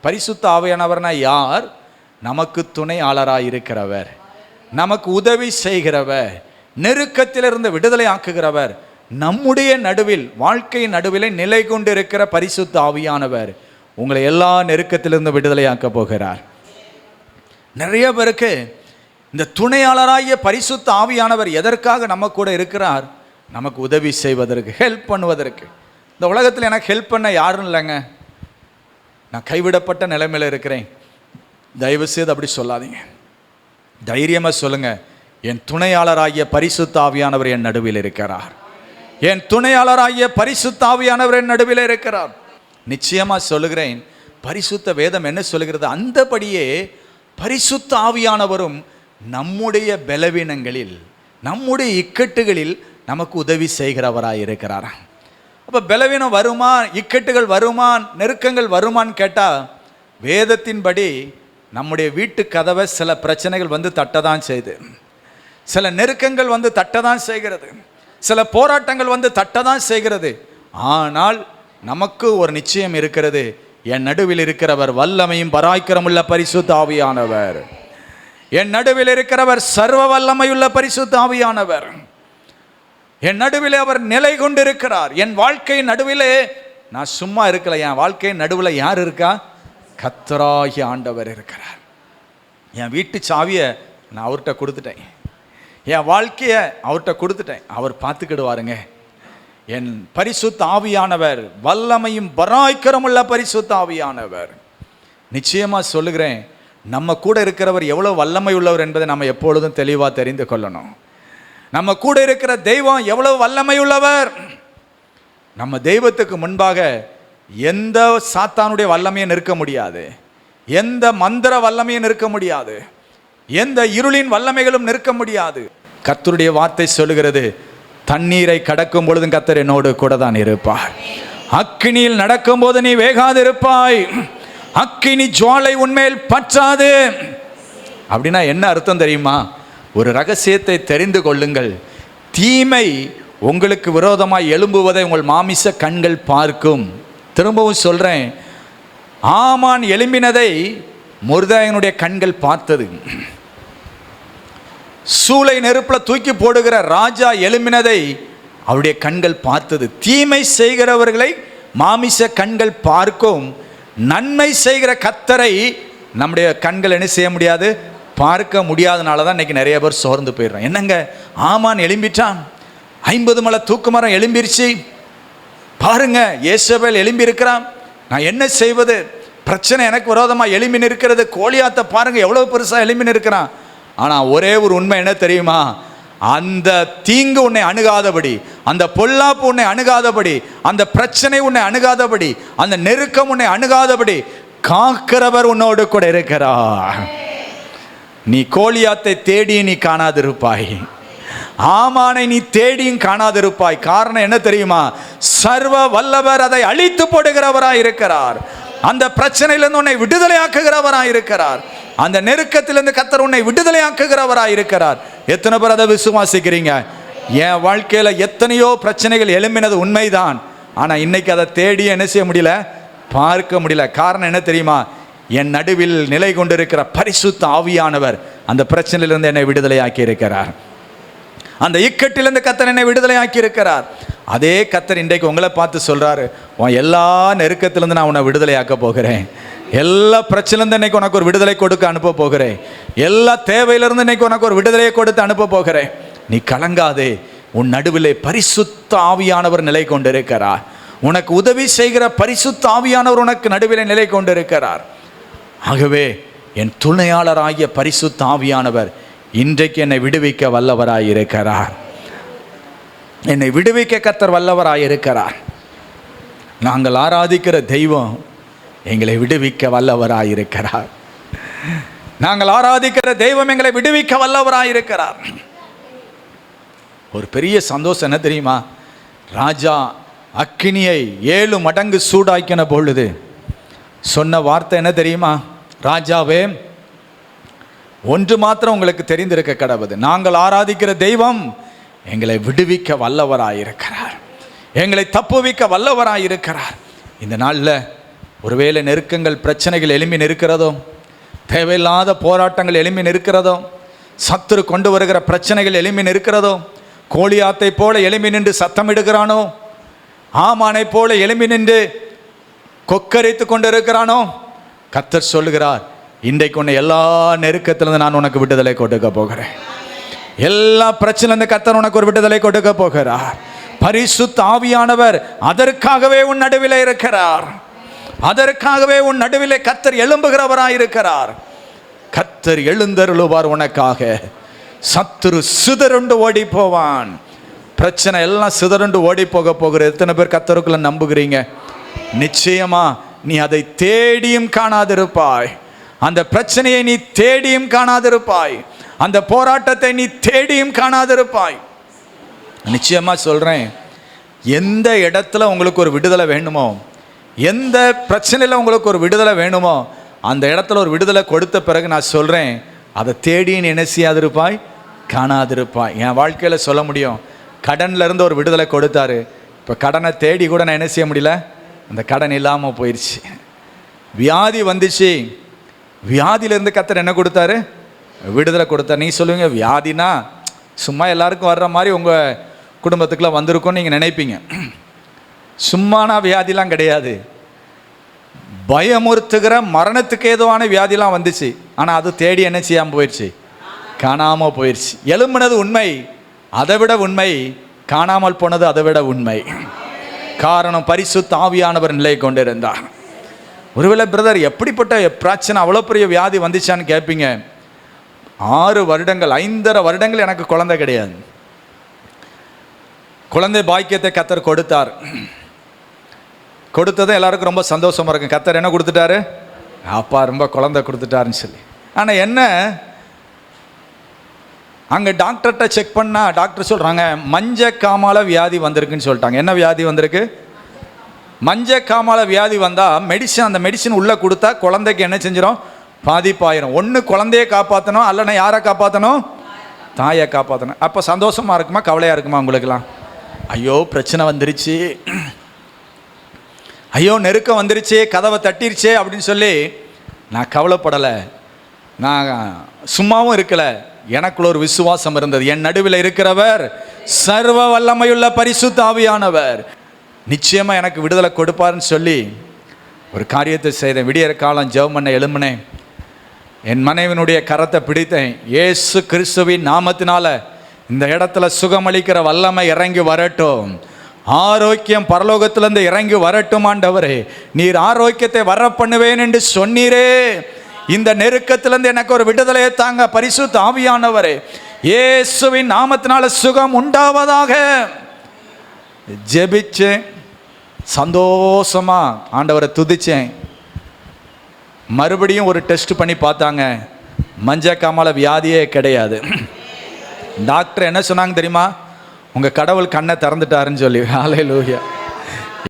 பரிசுத்த ஆவியானவர்னா யார்? நமக்கு துணையாளராக இருக்கிறவர் நமக்கு உதவி செய்கிறவர். நெருக்கத்திலிருந்து விடுதலை ஆக்குகிறவர். நம்முடைய நடுவில் வாழ்க்கையின் நடுவிலே நிலை கொண்டிருக்கிற பரிசுத்த ஆவியானவர் உங்களை எல்லா நெருக்கத்திலிருந்து விடுதலையாக்க போகிறார். நிறைய பேருக்கு இந்த துணையாளராகிய பரிசுத்த ஆவியானவர் எதற்காக நம்ம கூட இருக்கிறார்? நமக்கு உதவி செய்வதற்கு ஹெல்ப் பண்ணுவதற்கு. இந்த உலகத்தில் எனக்கு ஹெல்ப் பண்ண யாரும் இல்லைங்க. நான் கைவிடப்பட்ட நிலைமையில் இருக்கிறேன். தயவு செய்து அப்படி சொல்லாதீங்க. தைரியமாக சொல்லுங்கள் என் துணையாளராகிய பரிசுத்தாவியானவர் என் நடுவில் இருக்கிறார். என் துணையாளராகிய பரிசுத்தாவியானவர் என் நடுவில் இருக்கிறார். நிச்சயமாக சொல்லுகிறேன். பரிசுத்த வேதம் என்ன சொல்லுகிறது? அந்தபடியே பரிசுத்த ஆவியானவரும் நம்முடைய பலவீனங்களில் நம்முடைய இக்கட்டுகளில் நமக்கு உதவி செய்கிறவராக இருக்கிறாராம் அப்போ பலவீனம் வருமா? இக்கட்டுகள் வருமா? நெருக்கங்கள் வருமான்னு கேட்டால் வேதத்தின்படி நம்முடைய வீட்டு கதவை சில பிரச்சனைகள் வந்து தட்டதான் செய்யுது சில நெருக்கங்கள் வந்து தட்டதான் செய்கிறது. சில போராட்டங்கள் வந்து தட்டதான் செய்கிறது. ஆனால் நமக்கு ஒரு நிச்சயம் இருக்கிறது. என் நடுவில் இருக்கிறவர் வல்லமையும் பராக்கிரமுள்ள பரிசுத்த ஆவியானவர். என் நடுவில் இருக்கிறவர் சர்வ வல்லமையுள்ள பரிசுத்த ஆவியானவர். என் நடுவில் அவர் நிலை கொண்டிருக்கிறார். என் வாழ்க்கை நடுவிலே நான் சும்மா இருக்கல. என் வாழ்க்கை நடுவில் யார் இருக்கா? கத்தராகி ஆண்டவர் இருக்கிறார். என் வீட்டு சாவியை நான் அவர்கிட்ட கொடுத்துட்டேன். என் வாழ்க்கையை அவர்கிட்ட கொடுத்துட்டேன். அவர் பார்த்துக்கிடுவாருங்க. என் பரிசுத்த ஆவியானவர் வல்லமையும் பராய்க்கரமுள்ள பரிசுத்த ஆவியானவர். நிச்சயமாக சொல்லுகிறேன் நம்ம கூட இருக்கிறவர் எவ்வளோ வல்லமை உள்ளவர் என்பதை நம்ம எப்பொழுதும் தெளிவாக தெரிந்து கொள்ளணும். நம்ம கூட இருக்கிற தெய்வம் எவ்வளவு வல்லமை உள்ளவர் நம்ம தெய்வத்துக்கு முன்பாக எந்த சாத்தானுடைய வல்லமையும் நிற்க முடியாது. எந்த மந்திர வல்லமையும் நிற்க முடியாது. எந்த இருளின் வல்லமைகளும் நிற்க முடியாது. கத்தருடைய வார்த்தை சொல்லுகிறது தண்ணீரை கடக்கும் பொழுதும் கத்தர் என்னோடு கூட தான் இருப்பார். அக்கினியில் நடக்கும்போது நீ வேகாது இருப்பாய் அக்கினி ஜுவாலை உண்மையில் பற்றாது. அப்படின்னா என்ன அர்த்தம் தெரியுமா? ஒரு ரகசியத்தை தெரிந்து கொள்ளுங்கள். தீமை உங்களுக்கு விரோதமாக எழும்புவதை உங்கள் மாமிச கண்கள் பார்க்கும். திரும்பவும் சொல்கிறேன் ஆமான் எழும்பினதை முருதாயனுடைய கண்கள் பார்த்தது. சூளை நெருப்பில் தூக்கி போடுகிற ராஜா எழும்பினதை அவருடைய கண்கள் பார்த்தது. தீமை செய்கிறவர்களை மாமிச கண்கள் பார்க்கும். நன்மை செய்கிற கத்தரை நம்முடைய கண்கள் என்ன செய்ய முடியாது? பார்க்க முடியாதனால தான் இன்னைக்கு நிறைய பேர் சோர்ந்து போயிடுறோம் என்னங்க? ஆமான் எழும்பிட்டான். ஐம்பது மலை தூக்கு மரம் எழும்பிருச்சு. பாருங்க இயேசபேல் எழும்பி இருக்கிறான் நான் என்ன செய்வது? பிரச்சனை எனக்கு விரோதமாக எழும்பி நிற்கிறது. கோழியாத்த பாருங்க எவ்வளோ பெருசாக எழும்பி நிற்கிறான். ஆனால் ஒரே ஒரு உண்மை என்ன தெரியுமா? அந்த தீங்கு உன்னை அணுகாதபடி அந்த பொல்லாப்பு உன்னை அணுகாதபடி அந்த பிரச்சனை உன்னை அணுகாதபடி அந்த நெருக்கம் உன்னை அணுகாதபடி காக்கிறவர் உன்னோடு கூட இருக்கிறார். நீ கோலியாத்தை தேடியும் நீ காணாதிருப்பாய். ஆமானை நீ தேடியும் காணாதிருப்பாய். காரணம் என்ன தெரியுமா? சர்வ வல்லவர் அதை அழித்து போடுகிறவராய் இருக்கிறார். அந்த பிரச்சனையிலிருந்து உன்னை விடுதலையாக்குகிறவராய் இருக்கிறார். அந்த நெருக்கத்திலிருந்து கத்தர் உன்னை விடுதலையாக்குகிறவராய் இருக்கிறார். எத்தனை பேர் அதை விசுவாசிக்கிறீங்க? என் வாழ்க்கையில எத்தனையோ பிரச்சனைகள் எழும்பினது உண்மைதான். ஆனா இன்னைக்கு அதை தேடி என்ன செய்ய முடியல? பார்க்க முடியல. காரணம் என்ன தெரியுமா? என் நடுவில் நிலை கொண்டிருக்கிற பரிசுத்த ஆவியானவர் அந்த பிரச்சனையிலிருந்து என்னை விடுதலையாக்கி இருக்கிறார் அந்த இக்கட்டிலிருந்து கத்தர் என்னை விடுதலையாக்கி இருக்கிறார் அதே கத்தர் இன்றைக்கு உங்களை பார்த்து சொல்கிறாரு உன் எல்லா நெருக்கத்திலேருந்து நான் உன்னை விடுதலையாக்க போகிறேன். எல்லா பிரச்சனைலேருந்து இன்னைக்கு உனக்கு ஒரு விடுதலை கொடுக்க அனுப்ப போகிறேன். எல்லா தேவையிலிருந்து இன்னைக்கு உனக்கு ஒரு விடுதலையை கொடுத்து அனுப்ப போகிறேன். நீ கலங்காதே உன் நடுவிலே பரிசுத்த ஆவியானவர் நிலை கொண்டிருக்கிறார். உனக்கு உதவி செய்கிற பரிசுத்த ஆவியானவர் உனக்கு நடுவிலே நிலை கொண்டிருக்கிறார். ஆகவே என் துணையாளராகிய பரிசுத்த ஆவியானவர் இன்றைக்கு என்னை விடுவிக்க வல்லவராயிருக்கிறார். என்னை விடுவிக்க கத்தர் வல்லவராயிருக்கிறார். நாங்கள் ஆராதிக்கிற தெய்வம் எங்களை விடுவிக்க வல்லவராயிருக்கிறார். நாங்கள் ஆராதிக்கிற தெய்வம் எங்களை விடுவிக்க வல்லவராயிருக்கிறார். ஒரு பெரிய சந்தோஷம் என்ன தெரியுமா? ராஜா அக்கினியை ஏழு மடங்கு சூடாக்கின பொழுது சொன்ன வார்த்தை என்ன தெரியுமா? ராஜாவே ஒன்று மாத்திரம் உங்களுக்கு தெரிந்திருக்க கடவுது நாங்கள் ஆராதிக்கிற தெய்வம் எங்களை விடுவிக்க வல்லவராயிருக்கிறார். எங்களை தப்புவிக்க வல்லவராயிருக்கிறார். இந்த நாளில் ஒருவேளை நெருக்கங்கள் பிரச்சனைகள் எழும்பி நிற்கிறதோ தேவையில்லாத போராட்டங்கள் எழும்பி நிற்கிறதோ சத்துரு கொண்டு வருகிற பிரச்சனைகள் எழும்பி நிற்கிறதோ கோழியாத்தை போல எழும்பி நின்று சத்தமிடுகிறானோ ஆமானை போல எழும்பி நின்று கொக்கரித்து கொண்டு இருக்கிறானோ கத்தர் சொல்லுகிறார் இன்றைக்கு உன்னை எல்லா நெருக்கத்திலிருந்து நான் உனக்கு விடுதலை கொடுக்க போகிறேன். எல்லா பிரச்சனையிலிருந்து கத்தர் உனக்கு ஒரு விடுதலை கொடுக்க போகிறார். பரிசுத்த ஆவியானவர் அதற்காகவே உன் நடுவில் இருக்கிறார். அதற்காகவே உன் நடுவில் கத்தர் எழும்புகிறவராய் இருக்கிறார். கத்தர் எழுந்தருளுவார் உனக்காக. சத்துரு சிதறுண்டு ஓடி போவான் பிரச்சனை எல்லாம் சிதறுண்டு ஓடி போக போகிற எத்தனை பேர் கத்தருக்குள்ள நம்புகிறீங்க? நிச்சயமா நீ அதை தேடியும் காணாதிருப்பாய். அந்த பிரச்சனையை நீ தேடியும் காணாதிருப்பாய். அந்த போராட்டத்தை நீ தேடியும் காணாதிருப்பாய். நிச்சயமா சொல்றேன். எந்த இடத்துல உங்களுக்கு ஒரு விடுதலை வேணுமோ எந்த பிரச்சனையில் உங்களுக்கு ஒரு விடுதலை வேணுமோ அந்த இடத்துல ஒரு விடுதலை கொடுத்த பிறகு நான் சொல்கிறேன் அதை தேடி நீ என்ன செய்யாதிருப்பாய்? காணாதிருப்பாய். என் வாழ்க்கையில் சொல்ல முடியும். கடன்லேருந்து ஒரு விடுதலை கொடுத்தாரு. இப்போ கடனை தேடி கூட நான் என்ன செய்ய முடியல? அந்த கடன் இல்லாமல் போயிடுச்சு வியாதி வந்துச்சு. வியாதியிலேருந்து கத்தர் என்ன கொடுத்தாரு? விடுதலை கொடுத்தாரு. நீ சொல்லுவீங்க வியாதினா சும்மா எல்லாருக்கும் வர்ற மாதிரி உங்கள் குடும்பத்துக்குலாம் வந்திருக்கும்னு நீங்கள் நினைப்பீங்க. சும்மானா வியாதிலாம் கிடையாது. பயமுறுத்துகிற மரணத்துக்கு ஏதுவான வியாதிலாம் வந்துச்சு. ஆனால் அது தேடி என்ன செய்யாமல் போயிடுச்சு காணாமல் போயிடுச்சு எலும்புனது உண்மை அதை விட உண்மை காணாமல் போனது அதை விட உண்மை. காரணம் பரிசுத்த ஆவியானவர் நிலை கொண்டிருந்தார். ஒருவேளை பிரதர் எப்படிப்பட்ட பிரச்சனை அவ்வளோ பெரிய வியாதி வந்துச்சான்னு கேட்பீங்க ஆறு வருடங்கள் ஐந்தரை வருடங்கள் எனக்கு குழந்தை கிடையாது. குழந்தை பாக்கியத்தை கத்தர் கொடுத்தார். கொடுத்ததும் எல்லாருக்கும் ரொம்ப சந்தோஷமாக இருக்கும். கத்தர் என்ன கொடுத்துட்டாரு? அப்பா ரொம்ப குழந்தை கொடுத்துட்டாருன்னு சொல்லி. ஆனால் என்ன? அங்கே டாக்டர்கிட்ட செக் பண்ணால் டாக்டர் சொல்கிறாங்க மஞ்ச காமால வியாதி வந்திருக்குன்னு சொல்லிட்டாங்க. என்ன வியாதி வந்திருக்கு? மஞ்ச காமால வியாதி வந்தால் மெடிசன் அந்த மெடிசன் உள்ளே கொடுத்தா குழந்தைக்கு என்ன செஞ்சிடும் பாதிப்பாயிரும். ஒன்று குழந்தைய காப்பாற்றணும் அல்லனா யாரை காப்பாற்றணும் தாயை காப்பாற்றணும் அப்போ சந்தோஷமாக இருக்குமா கவலையாக இருக்குமா உங்களுக்குலாம் ஐயோ பிரச்சனை வந்துருச்சு. ஐயோ நெருக்கம் வந்துருச்சு கதவை தட்டிருச்சே அப்படின்னு சொல்லி நான் கவலைப்படலை. நான் சும்மாவும் இருக்கலை. எனக்குள்ள ஒரு விசுவாசம் இருந்தது. என் நடுவில் இருக்கிறவர் சர்வ வல்லமையுள்ள பரிசுத்தாவியானவர் நிச்சயமாக நிச்சயமா எனக்கு விடுதலை கொடுப்பாருன்னு சொல்லி ஒரு காரியத்தை செய்தேன். விடியற காலம் ஜெபம் பண்ண எழும்பினேன். என் மனைவினுடைய கரத்தை பிடித்தேன். ஏசு கிறிஸ்துவின் நாமத்தினால இந்த இடத்துல சுகமளிக்கிற வல்லமை இறங்கி வரட்டும். ஆரோக்கியம் பரலோகத்திலிருந்து இறங்கி வரட்டும் ஆண்டவரே. நீர் ஆரோக்கியத்தை வர பண்ணுவேன் என்று சொன்னீரே. இந்த நெருக்கத்திலிருந்து எனக்கு ஒரு விடுதலையை தாங்க பரிசு தாவியானவரே இயேசுவின் நாமத்தினால சுகம் உண்டாவதாக. ஜெபிச்சேன். சந்தோஷமா ஆண்டவரை துதிச்சேன். மறுபடியும் ஒரு டெஸ்ட் பண்ணி பார்த்தாங்க. மஞ்ச காமால வியாதியே கிடையாது. டாக்டர் என்ன சொன்னாங்க தெரியுமா? உங்கள் கடவுள் கண்ணை திறந்துட்டாருன்னு சொல்லி. ஆலை லோகியா